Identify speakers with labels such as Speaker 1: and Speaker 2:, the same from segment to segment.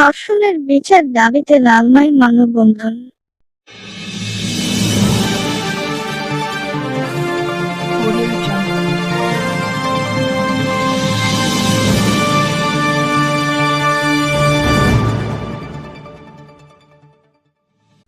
Speaker 1: ধর্ষণের বিচার দাবিতে লালমাই মানববন্ধন।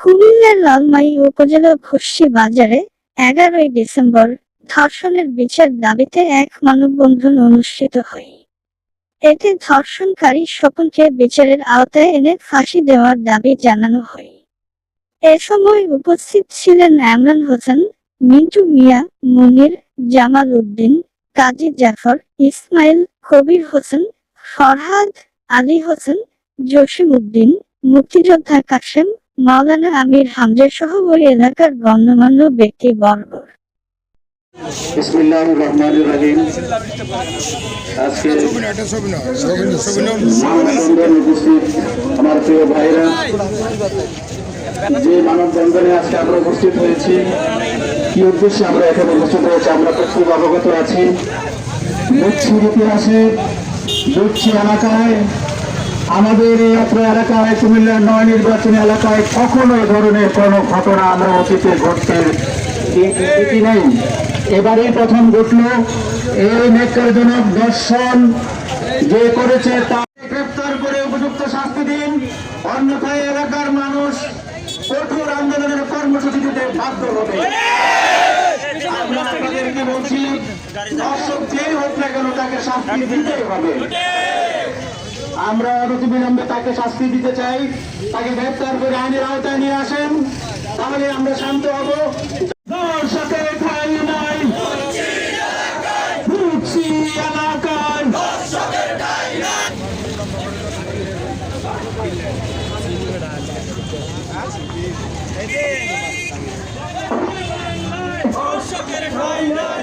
Speaker 1: কুমিল্লার লালমাই উপজেলা ভুসি বাজারে এগারোই ডিসেম্বর ধর্ষণের বিচার দাবিতে এক মানববন্ধন অনুষ্ঠিত হয়। এতে ধর্ষণকারী সকলকে বিচারের আওতায় এনে ফাঁসি দেওয়ার দাবি জানানো হয়। এ সময় উপস্থিত ছিলেন এমরান হোসেন, মিন্টু মিয়া, মুনির, জামাল উদ্দিন, কাজী জাফর, ইসমাইল কবির হোসেন, ফরহাদ আলী হোসেন, জসিম উদ্দিন, মুক্তিযোদ্ধা কাশেম, মাওলানা আমির হামজা সহ ওই এলাকার গণ্যমান্য ব্যক্তিবর্গ।
Speaker 2: বিসমিল্লাহ রহমান রহিম। আজকে আমার প্রিয় ভাইরা, যে মানববন্ধনে আজকে আমরা উপস্থিত হয়েছি, কি উদ্দেশ্যে আমরা এখানে উপস্থিত হয়েছি, আমরা তো খুব অবগত আছি। দক্ষিণ ইতিহাসে দক্ষিণ এলাকায়, আমাদের এই অত্র এলাকায়, কুমিল্লার নয় নির্বাচনী এলাকায় কখনো এ ধরনের কোনো ঘটনা আমরা অতীতে ঘটতে দেখি নাই। এবারে প্রথম ঘটল এই নেকরজনক দর্শন। যে করেছে তাকে গ্রেপ্তার করে উপযুক্ত শাস্তি দিন। অন্যথায় এলাকার মানুষ কঠোর আন্দোলনের কর্মসূচি দিতে বাধ্য হবে। বলছি হোক না কেন তাকে শাস্তি দিতেই আমরা তাকে শাস্তি দিতে চাই। তাকে গ্রেপ্তার করে আইনের আওতায় নিয়ে আসেন। তাহলে আমরা শান্ত হব দর্শকের ঠাই নাই বুঝছি এলাকায় দর্শকের ঠাই নাই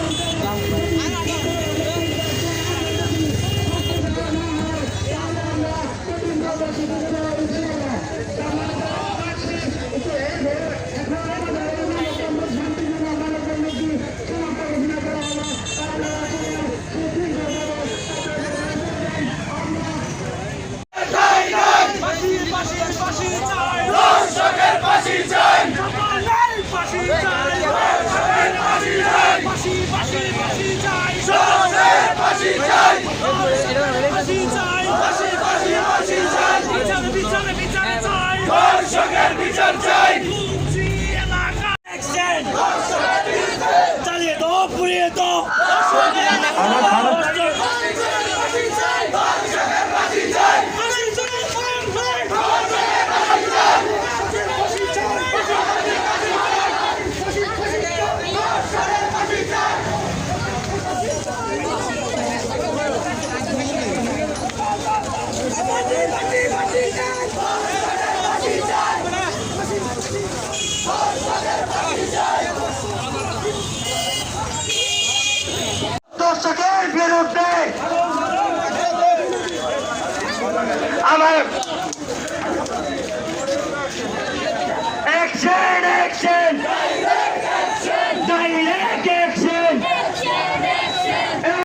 Speaker 1: চাই